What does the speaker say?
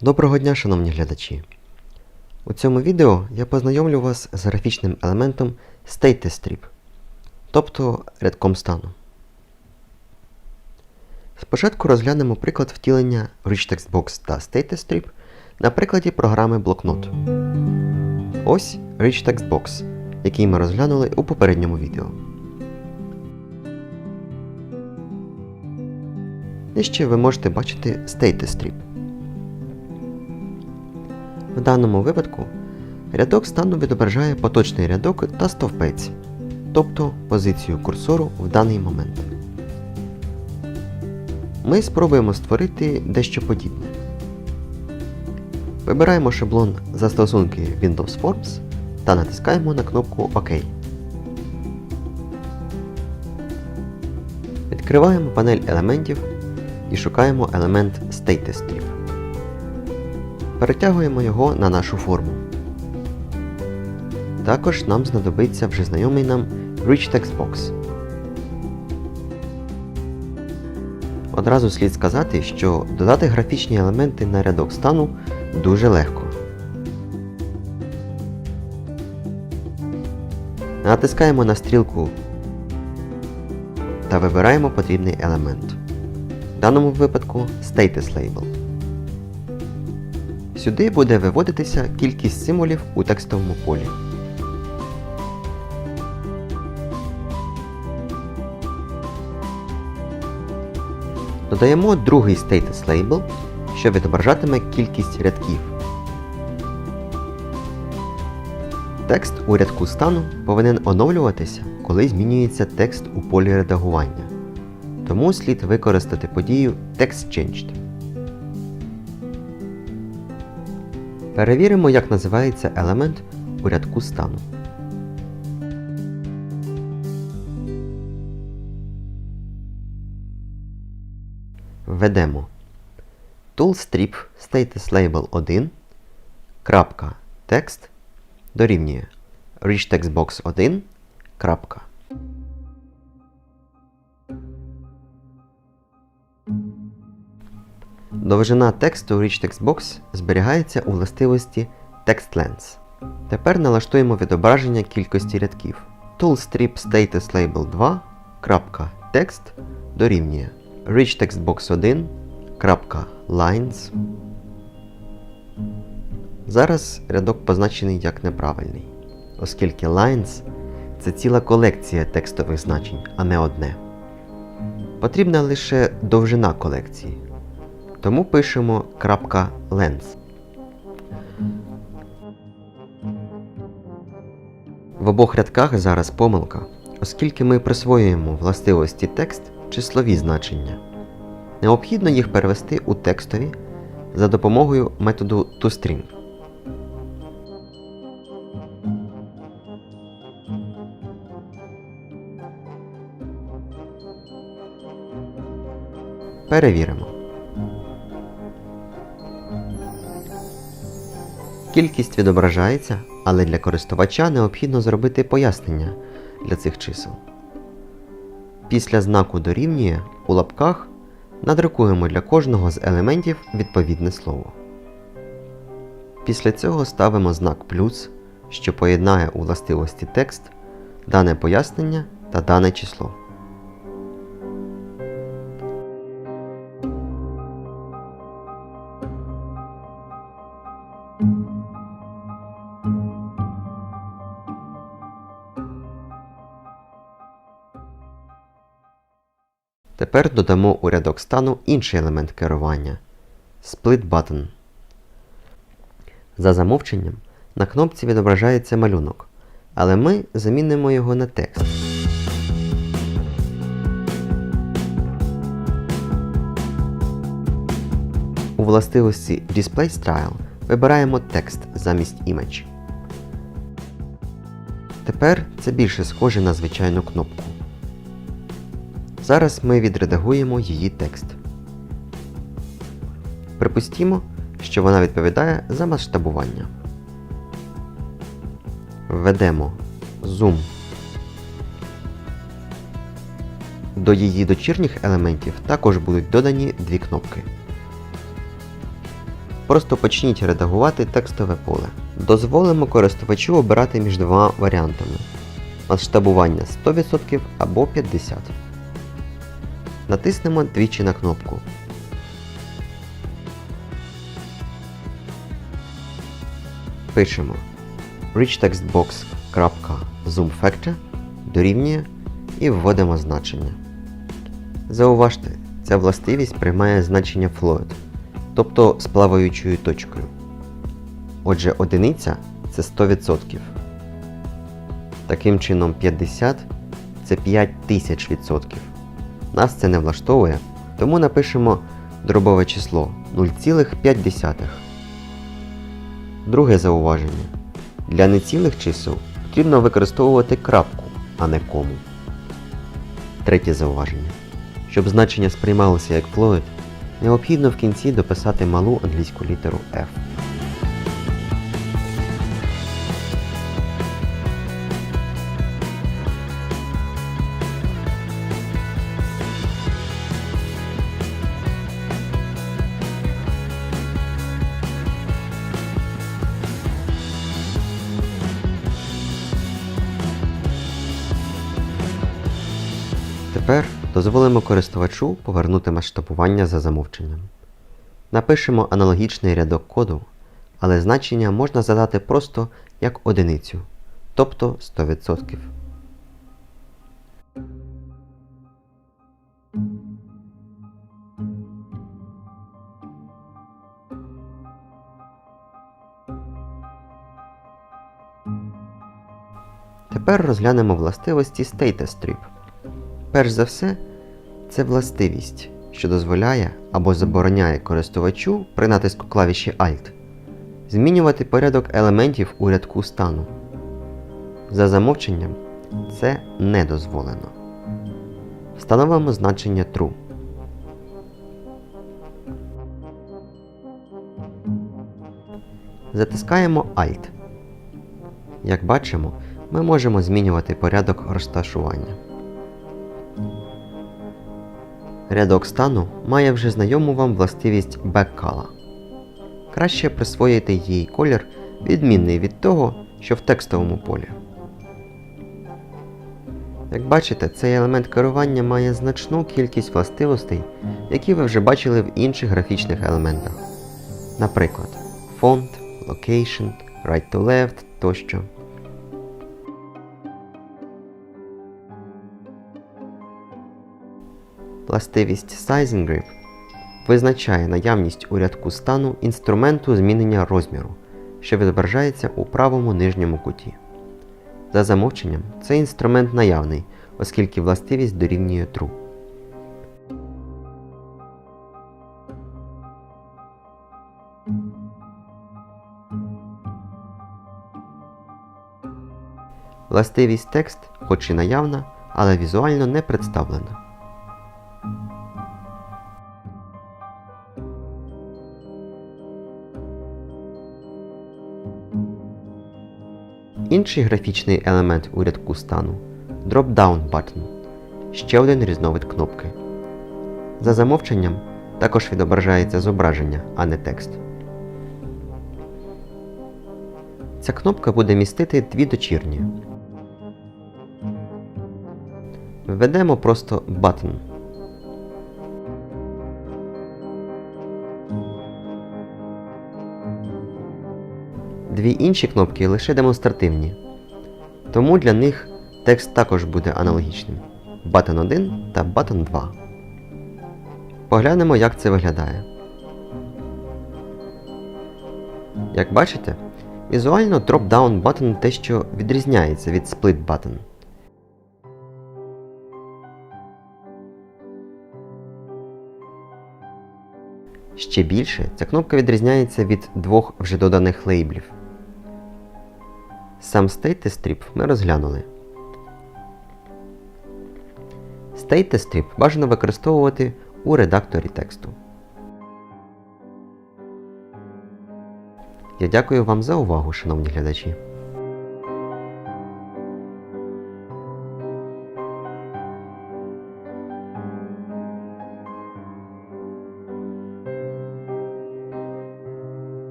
Доброго дня, шановні глядачі! У цьому відео я познайомлю вас з графічним елементом StatusStrip, тобто рядком стану. Спочатку розглянемо приклад втілення RichTextBox та StatusStrip на прикладі програми блокнот. Ось RichTextBox, який ми розглянули у попередньому відео. Нижче ви можете бачити StatusStrip. В даному випадку рядок стану відображає поточний рядок та стовпець, тобто позицію курсору в даний момент. Ми спробуємо створити дещо подібне. Вибираємо шаблон застосунки Windows Forms та натискаємо на кнопку ОК. Відкриваємо панель елементів і шукаємо елемент StatusStrip. Перетягуємо його на нашу форму. Також нам знадобиться вже знайомий нам Rich Text Box. Одразу слід сказати, що додати графічні елементи на рядок стану дуже легко. Натискаємо на стрілку та вибираємо потрібний елемент. В даному випадку Status Label. Сюди буде виводитися кількість символів у текстовому полі. Додаємо другий Status Label, що відображатиме кількість рядків. Текст у рядку стану повинен оновлюватися, коли змінюється текст у полі редагування. Тому слід використати подію TextChanged. Перевіримо, як називається елемент у рядку стану. Введемо toolstrip status label 1 крапка текст дорівнює rechtextbox 1 крапка. Довжина тексту RichTextBox зберігається у властивості TextLength. Тепер налаштуємо відображення кількості рядків. toolstrip status label 2 дорівнює RichTextBox 1 крапка lines. Зараз рядок позначений як неправильний, оскільки lines це ціла колекція текстових значень, а не одне. Потрібна лише довжина колекції. Тому пишемо .lens. В обох рядках зараз помилка, оскільки ми присвоюємо властивості текст числові значення. Необхідно їх перевести у текстові за допомогою методу toString. Перевіримо. Кількість відображається, але для користувача необхідно зробити пояснення для цих чисел. Після знаку дорівнює у лапках надрукуємо для кожного з елементів відповідне слово. Після цього ставимо знак плюс, що поєднає у властивості текст, дане пояснення та дане число. Тепер додамо у рядок стану інший елемент керування Split Button. За замовченням на кнопці відображається малюнок, але ми замінимо його на текст. У властивості Display Style вибираємо текст замість Image. Тепер це більше схоже на звичайну кнопку. Зараз ми відредагуємо її текст. Припустімо, що вона відповідає за масштабування. Введемо Zoom. До її дочірніх елементів також будуть додані дві кнопки. просто почніть редагувати текстове поле. Дозволимо користувачу обирати між двома варіантами масштабування 100% або 50%. Натиснемо двічі на кнопку. Пишемо richtextbox.zoomFactor дорівнює і вводимо значення. Зауважте, ця властивість приймає значення float, тобто з плаваючою точкою. Отже, одиниця це 100%. Таким чином 50 це 5000%. Нас це не влаштовує, тому напишемо дробове число 0,5. Друге зауваження. Для нецілих чисел потрібно використовувати крапку, а не кому. Третє зауваження. Щоб значення сприймалося як float, необхідно в кінці дописати малу англійську літеру F. Тепер дозволимо користувачу повернути масштабування за замовченням. Напишемо аналогічний рядок коду, але значення можна задати просто як одиницю, тобто 100%. Тепер розглянемо властивості StatusStrip. Перш за все, це властивість, що дозволяє або забороняє користувачу при натиску клавіші Alt змінювати порядок елементів у рядку стану. За замовченням це не дозволено. Встановимо значення True. Затискаємо Alt. Як бачимо, ми можемо змінювати порядок розташування. Рядок стану має вже знайому вам властивість backcolor. Краще присвоїти їй колір, відмінний від того, що в текстовому полі. Як бачите, цей елемент керування має значну кількість властивостей, які ви вже бачили в інших графічних елементах. Наприклад, font, location, right to left тощо. Властивість Sizing визначає наявність у рядку стану інструменту змінення розміру, що відображається у правому нижньому куті. За замовченням, цей інструмент наявний, оскільки властивість дорівнює True. Властивість текст, хоч і наявна, але візуально не представлена. Інший графічний елемент у рядку стану Drop-Down Button ще один різновид кнопки. За замовченням також відображається зображення, а не текст. Ця кнопка буде містити дві дочірні. Введемо просто Button. Дві інші кнопки лише демонстративні, тому для них текст також буде аналогічним Button 1 та Button 2. Поглянемо, як це виглядає. Як бачите, візуально Drop-Down Button те, що відрізняється від Split Button. Ще більше ця кнопка відрізняється від двох вже доданих лейблів. Сам StatusStrip ми розглянули. StatusStrip бажано використовувати у редакторі тексту. Я дякую вам за увагу, шановні глядачі.